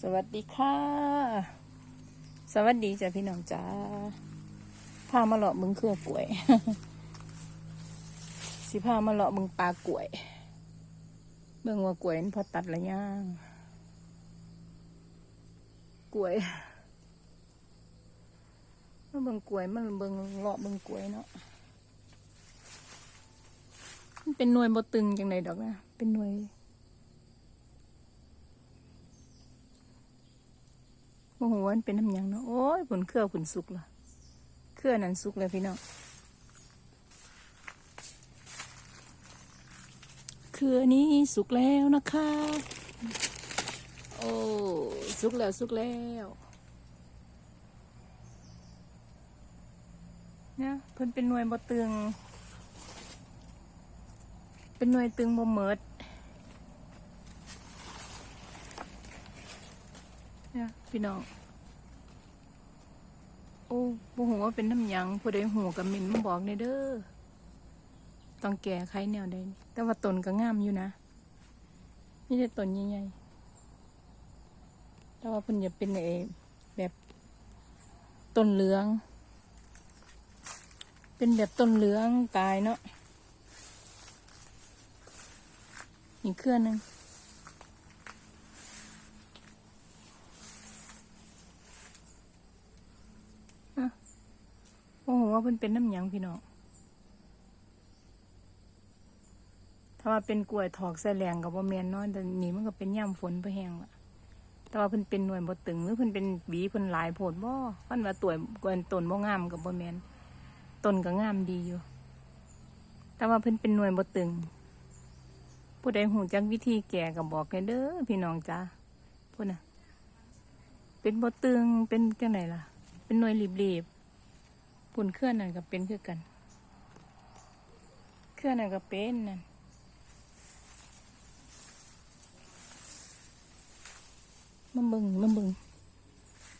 สวัสดีค่ะ สวัสดีจ้ะพี่น้องจ้าพามาเลาะมึงเครือกล้วย สิพามาเลาะมึงปลากล้วย เบิ่งว่ากล้วยมันพอตัดละย่างกล้วยมาเบิ่งกล้วยมันเบิ่งเลาะเบิ่งกล้วยเนาะมันเป็นหน่วยบ่ตึงจังไดดอกนะเป็นหน่วย โอ้โหมันเป็นน้ำยังเนาะโอ้ยผลเครือผลสุกละเครือนั้นสุกแล้วพี่น้องเครือนี้สุกแล้วนะคะ โอ้สุกแล้วสุกแล้วเนี่ยเพิ่นเป็นหน่วยบ่ตึง เป็นหน่วยตึงบ่เมิด เนี่ยพี่น้อง โอ้บ่หูว่าเป็นน้ำหยังผู้ใดหูกับมินมาบอกในเด้อ ต้องแก่ไขแนวใดแต่ว่าต้นก็งามอยู่นะนี่แต่ต้นใหญ่ๆแต่ว่าเพิ่นจะเป็นไอ้แบบต้นเหลือง เป็นแบบต้นเหลืองกายเนาะอีกเครือหนึง โอ้โหว่า เพิ่นเป็นน้ำหยังพี่น้องถ้าว่าเป็นกล้วยถอกใส่แรงกับบ่แมนเนาะแต่นี่มันก็เป็นย่ำฝนไปแห้งละแต่ว่าเพิ่นเป็นหน่วยบ่ตึงหรือเพิ่นเป็นบีเพิ่นหลายโพดบ่คันว่าตัวกวนต้นบ่งามกับบ่แมนต้นก็งามดีอยู่ แต่ว่าเพิ่นเป็นหน่วยบ่ตึง ผู้ใดหูจักวิธีแก่ก็บอกแน่เด้อพี่น้องจ้าพุ่นน่ะเป็นบ่ตึงเป็นจังไดล่ะ เป็นหน่วยรีบ ปุ่นเครื่องนั่นก็เป็นคือกัน เครื่องนั่นก็เป็นนั่นมาเบึงมาเบึง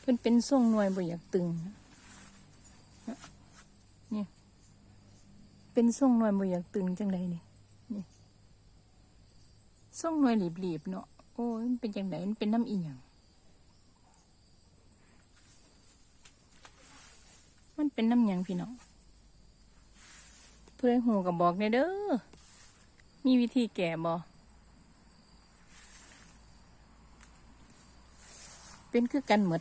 เพิ่นเป็นทรงหน่วยบ่อยากตึงนะนี่เป็นทรงหน่วยบ่อยากตึงจังไดนี่นี่ทรงหน่วยหลีบๆเนาะโอ้ยมันเป็นจังไดมันเป็นน้ำอีหยัง มัน เป็นน้ำหยังพี่น้องเพื่อนหูกับบอกในเด้อ มีวิธีแก่บอเป็นคือกันหมด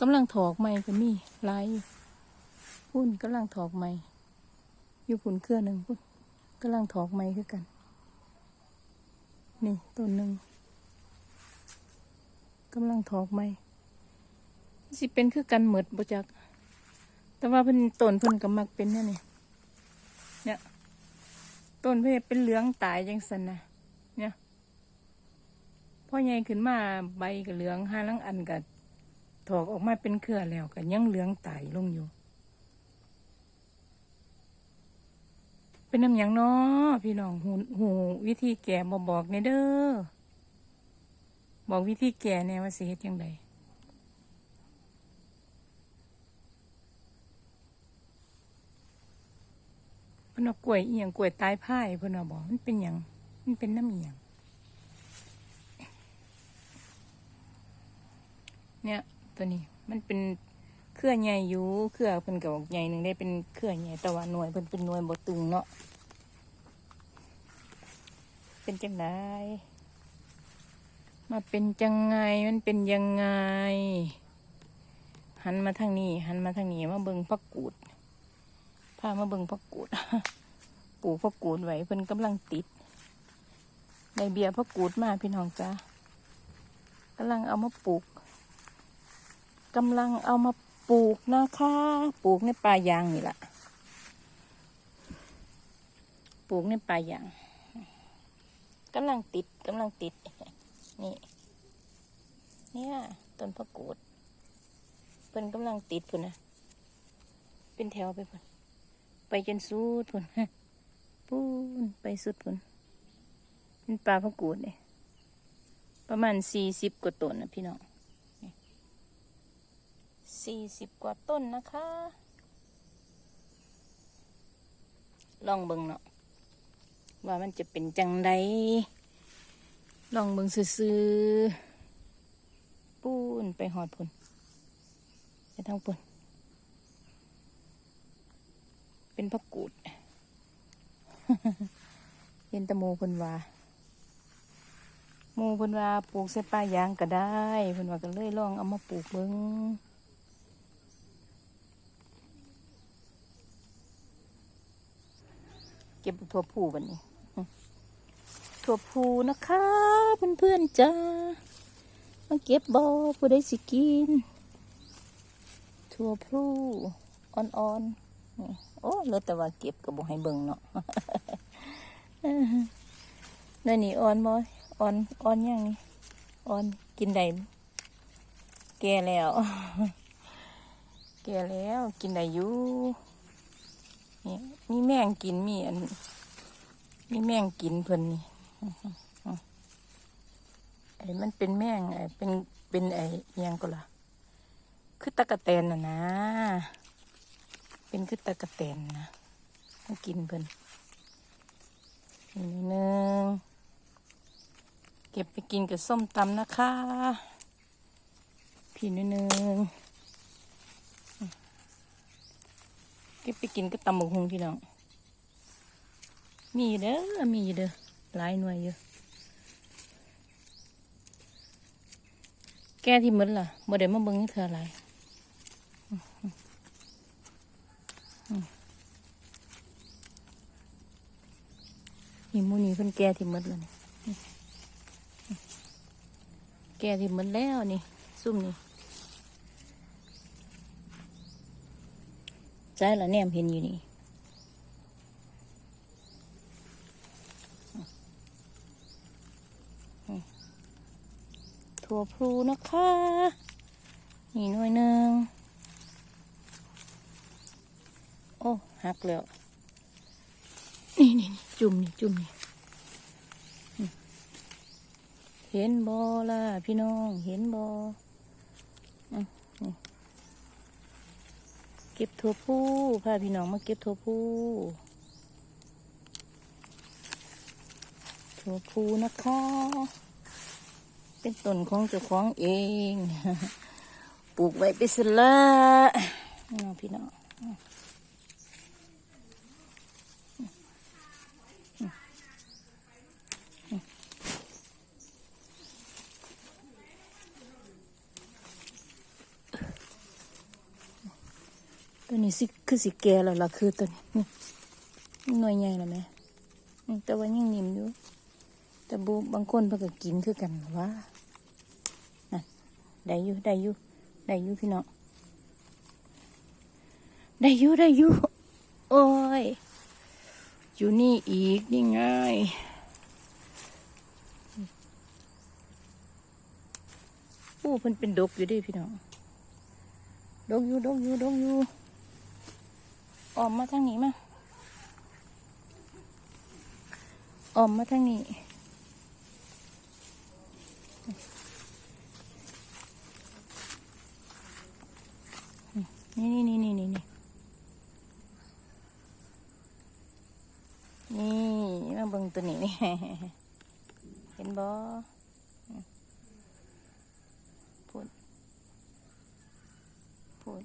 กำลังถอกไม้ก็มีลายพุ่นกำลังถอกไม้อยู่พุ่นเครื่อหนึ่งพุ่นกำลังถอกไม้คือกัน นี่ต้นหนึ่งกำลังถอกไม้ สิเป็นคือกันเหมือดบ่จัก แต่ว่าเพิ่นต้นเพิ่นก็มักเป็นแน่นี่เนี่ยต้นเพิ่นเป็นเหลืองตายจังสันนะเนี่ยพอใหญ่ขึ้นมาใบก็เหลืองห้าลังอันก็ถอกออกมาเป็นเครือแล้วก็ยังเหลืองตายลงอยู่ เป็นน้ำหยังเนาะพี่น้องหูหูวิธีแก่บอบอกในเด้อบอกวิธีแก่แน่ว่าสิเฮ็ดยังไง พิ่นเอากล้วยเอียงกล้วยตายพ่ายเพิ่นเอาบอกมันเป็นหยังมันเป็นน้ำเอียง เนี่ยตัวนี้มันเป็นเครือใหญ่อยู่เครือเพิ่นก็บอกใหญ่หนึ่งได้เป็นเครือใหญ่แต่ว่าหน่วยเพิ่นเป็นหน่วยบ่ตึงเนาะเป็นจังไดมาเป็นจังไงมันเป็นยังไงหันมาทางนี้หันมาทางนี้มาเบิ่งพักกูด พามาเบิ่งพักกูดปลูกพักกูดไว้เพิ่นกำลังติดในเบียร์พักกูดมาพี่น้องจ้ากำลังเอามาปลูกกำลังเอามาปลูกนะคะ ปลูกในป่ายางนี่แหละปลูกในป่ายางกำลังติดกำลังติด นี่ เนี่ยต้นพักกูดเพิ่นกำลังติดพุ่นนะเป็นแถวไปพุ่น ไปจนสุดพุ่นปูนไปสุดพุ่นเป็นปลาพะกูดเนี่ยประมาณสี่สิบกว่าต้นนะพี่น้องสี่สิบกว่าต้นนะคะ ลองเบิ่งเนาะว่ามันจะเป็นจังใดลองเบิ่งซื่อปูนไปหอดพุ่นไปทางพุ่น เป็นพักกูดเห็นตะโมพิ่นวาโมพิ่นวาปลูกใส่ป่ายางก็ได้พิ่นวาก็เลยลองเอามาปลูกเบิ่งเก็บถั่วผูบัดนี้ถั่วพูนะคะเพื่อนๆจ้ามาเก็บบอผู้ได้สิกิน ถั่วพลูอ่อนๆ โอ้เหลือแต่ว่าเก็บกับบ่ให้เบิ่งเนาะนั่นนี่อ่อนบ่อ่อนอ่อนยังนี่อ่อนกินได้แก่แล้ว แก่แล้วกินได้อยู่นี่มีแมงกินมีอันมีแมงกินเพิ่นนี่ไอ้มันเป็นแม่งไอ้เป็นเป็นไอ้ยังก็ล่ะคือตะกะแตนน่ะนะ เป็นคือตะกะแตนนะมากินเพิ่นนี่นิดนึงเก็บไปกินกับส้มตำนะคะ พี่นิดนึงเก็บไปกินกับตำบักหุงพี่น้อง มีเด้อ มีเด้อ หลายหน่วยอยู่แก้ที่หมดล่ะบ่ได้มาเบิ่งเธออะไรอืมอืม นี่มูนี่เพิ่นแก้ที่มดแล้วนี่แก้ที่มดแล้วนี่ซุ่มนี่ใจละแนมเห็นอยู่นี่ถั่วพลูนะคะ นี่หน่วยหนึ่งโอ้หักแล้ว นี่นี่จุ่มนี่จุ่มนี่เห็นบอล่ะพี่น้องเห็นบอเก็บถั่วพลูพาพี่น้องมาเก็บถั่วพลูถั่วพลูนะคะเป็นต้นของเจ้าของเองปลูกไว้ไปสละน้องพี่น้อง ตัวนี้สิคือสิแก่แล้วล่ะคือตัวนี้นี่หน่วยใหญ่แล้วไหมแต่ว่ายังนิ่มอยู่ แต่บูบางคนเพิ่นก็กินคือกันว่านั่นได้อยู่ได้อยู่ได้อยู่พี่น้องได้อยู่ได้อยู่โอ้ยอยู่นี่อีกนี่ไงอู้เพิ่นเป็นดกอยู่ดิพี่น้องดกอยู่ดกอยู่ดกอยู่ ออมมาทางนี้มาออมมาทางนี้นี่นี่นี่นี่นี่นี่นี่มาเบิ่งตัวนี้นี่เห็นบ่พูดพูด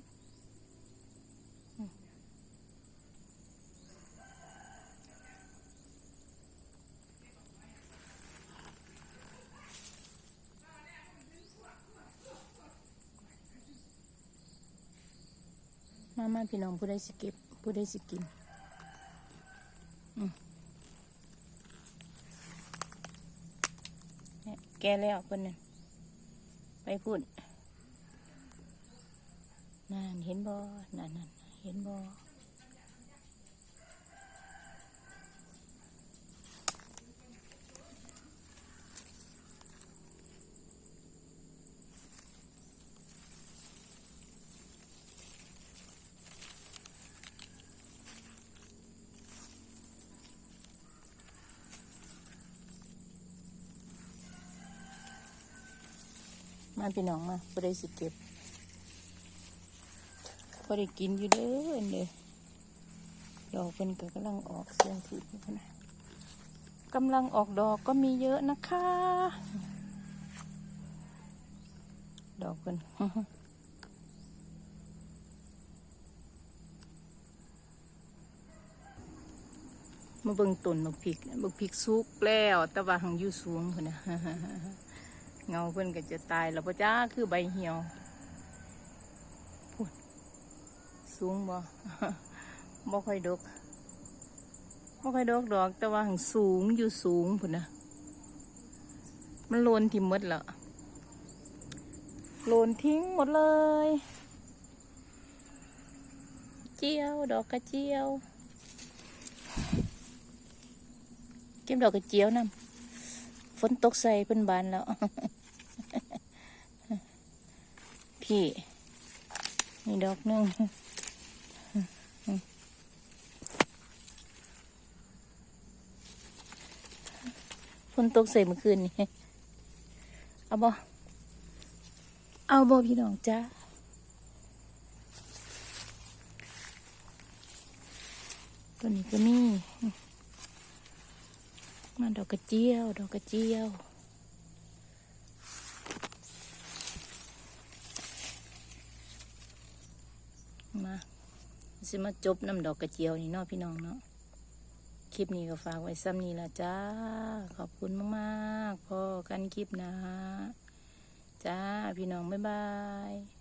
มามาพี่น้องผู้ใดสิเก็บผู้ใดสิกินแกแล้วเพิ่นนั่นไปพูดนั่นเห็นบ่นั่นนั่นเห็นบ่ มาพี่น้องมาผู้ใดสิเก็บพอได้กินอยู่เด้อเด้อดอกเพิ่นก็กำลังออกเสียงถีบนนะกำลังออกดอกก็มีเยอะนะคะ ดอกกันมาเบิ่งต้นบักพริกบักพริกสุกแล้ว แต่ว่าหังอยู่สูงพุ่นนะ เงาเพิ่นก็จะตายแล้วพ่จ้าคือใบเหี่ยวพุ่นสูงบ่บ่ค่อยดกบ่ค่อยดกดอก แต่ว่าหังสูงอยู่สูงพุ่นนะมันโลนทิ่มมดแล้วโลนทิ้งหมดเลย เจียวดอกกระเจียว เก็บดอกกระเจียวนำ ฝนตกใส่เป็นบานแล้ว พี่นี่ดอกนึ่งฝนตกใส่เมื่อคืนนี่เอาบ่เอาบ่พี่น้องจ้าตัวนี้ก็มี มาดอกกระเจียว ดอกกระเจียว มาสิมาจบน้ำดอกกระเจียวนี่เนาะพี่น้องเนาะ คลิปนี้ก็ฝากไว้ซ้ำนี้ละจ้า ขอบคุณมาก ๆ พอกันคลิปนะ จ้า พี่น้อง บ๊ายบาย